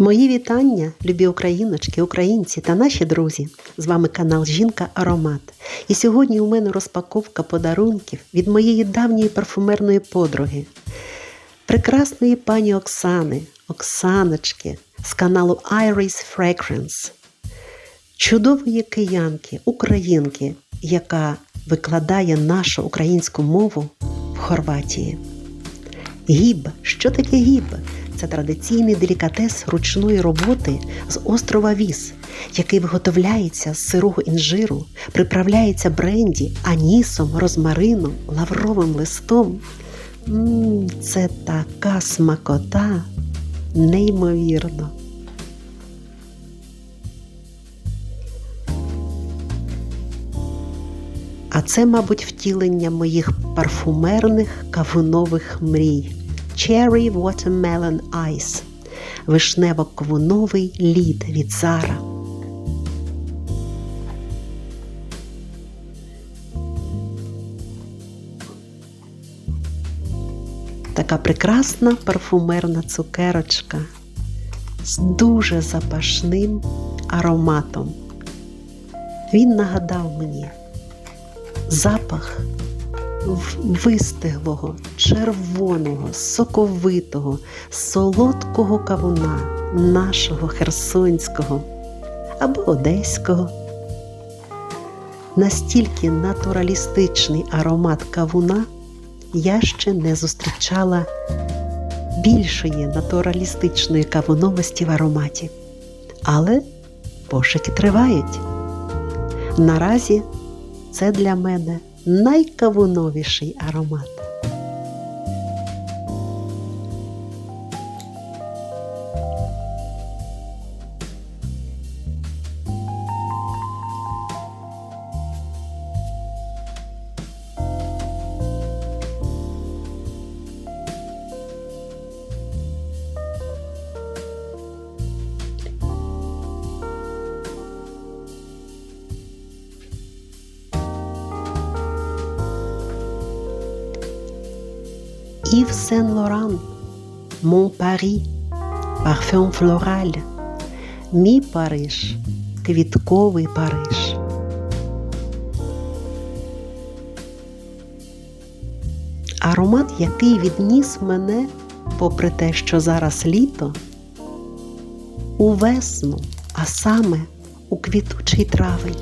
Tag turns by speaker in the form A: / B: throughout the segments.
A: Мої вітання, любі україночки, українці та наші друзі. З вами канал Жінка Аромат. І сьогодні у мене розпаковка подарунків від моєї давньої парфумерної подруги, прекрасної пані Оксани, Оксаночки з каналу Iris Fragrance, чудової киянки, українки, яка викладає нашу українську мову в Хорватії. Гіб. Що таке гіб? Це традиційний делікатес ручної роботи з острова Віс, який виготовляється з сирого інжиру, приправляється бренді, анісом, розмарином, лавровим листом. М, Це така смакота, неймовірно. А це, мабуть, втілення моїх парфумерних кавунових мрій. Cherry Watermelon Ice Вишнево-кавуновий лід від Зара. Така прекрасна парфумерна цукерочка з дуже запашним ароматом. Він нагадав мені запах вистиглого, червоного, соковитого, солодкого кавуна нашого херсонського або одеського. Настільки натуралістичний аромат кавуна я ще не зустрічала більшої натуралістичної кавуновості в ароматі. Але пошуки тривають. Наразі це для мене найкавуновіший аромат. Yves Saint Laurent, Mon Paris, Парфюм Флораль, Мій Париж, Квітковий Париж. Аромат, який відніс мене, попри те, що зараз літо, у весну, а саме у квітучий травень.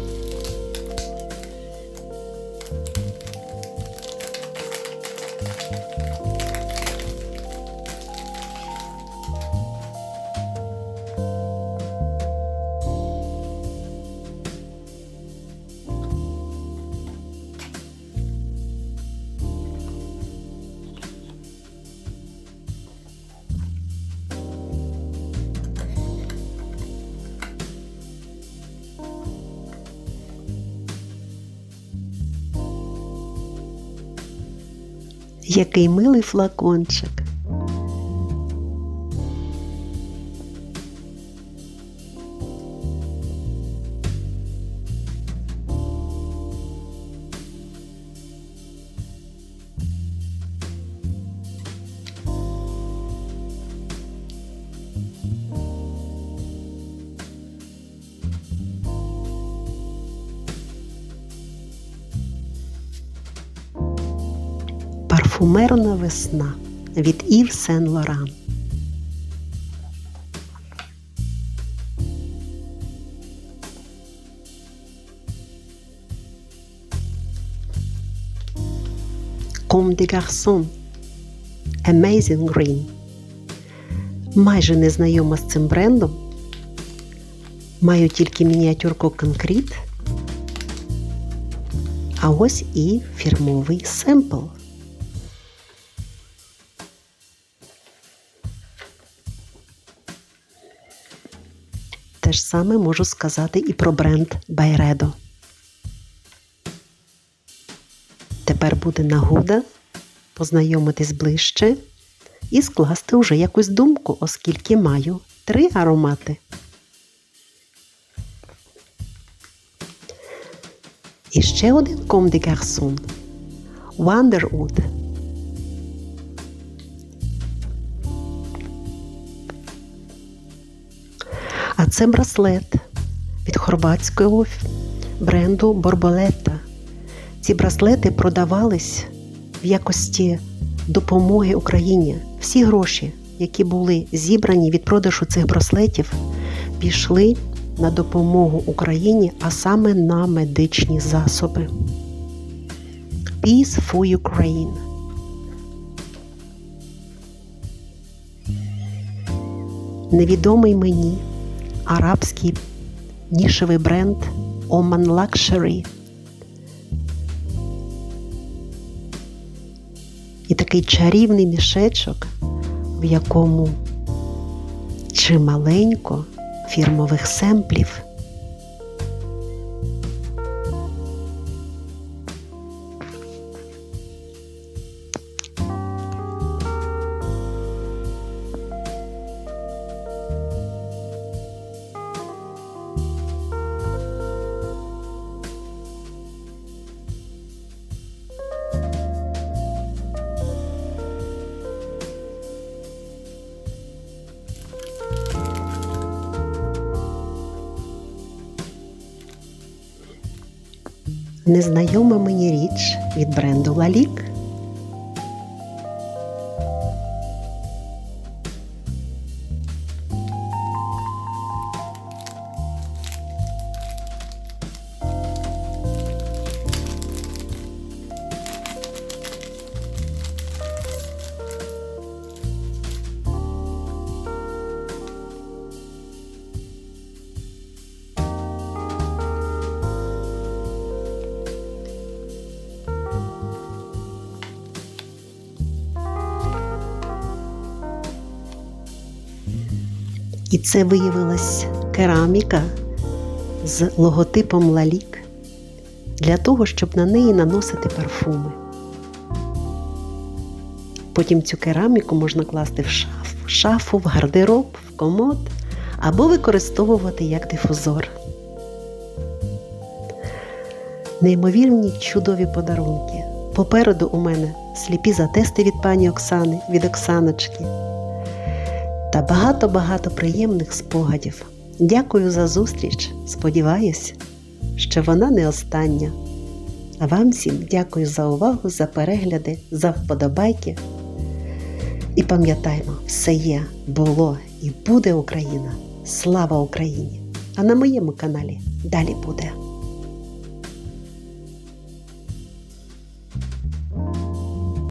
A: Який милий флакончик. Парфумерна весна від Ів Сен Лоран. Comme des garçons Amazing Green. Майже не знайома з цим брендом. Маю тільки мініатюрку конкрет. А ось і фірмовий семпл. Те ж саме можу сказати і про бренд Байредо. Тепер буде нагода познайомитись ближче і скласти вже якусь думку, оскільки маю три аромати. І ще один Comme des Garçons Wonderwood. А це браслет від хорватського бренду Борболета. Ці браслети продавались в якості допомоги Україні. Всі гроші, які були зібрані від продажу цих браслетів, пішли на допомогу Україні, а саме на медичні засоби. Peace for Ukraine. Невідомий мені арабський нішевий бренд Oman Luxury. І такий чарівний мішечок, в якому чималенько фірмових семплів. Незнайома мені річ від бренду Лалік. І це виявилась кераміка з логотипом Лалік для того, щоб на неї наносити парфуми. Потім цю кераміку можна класти в шаф, в шафу, в гардероб, в комод або використовувати як дифузор. Неймовірні чудові подарунки. Попереду у мене сліпі затести від пані Оксани, від Оксаночки та багато-багато приємних спогадів. Дякую за зустріч. Сподіваюсь, що вона не остання. А вам всім дякую за увагу, за перегляди, за вподобайки. І пам'ятаймо, все є, було і буде Україна. Слава Україні! А на моєму каналі далі буде.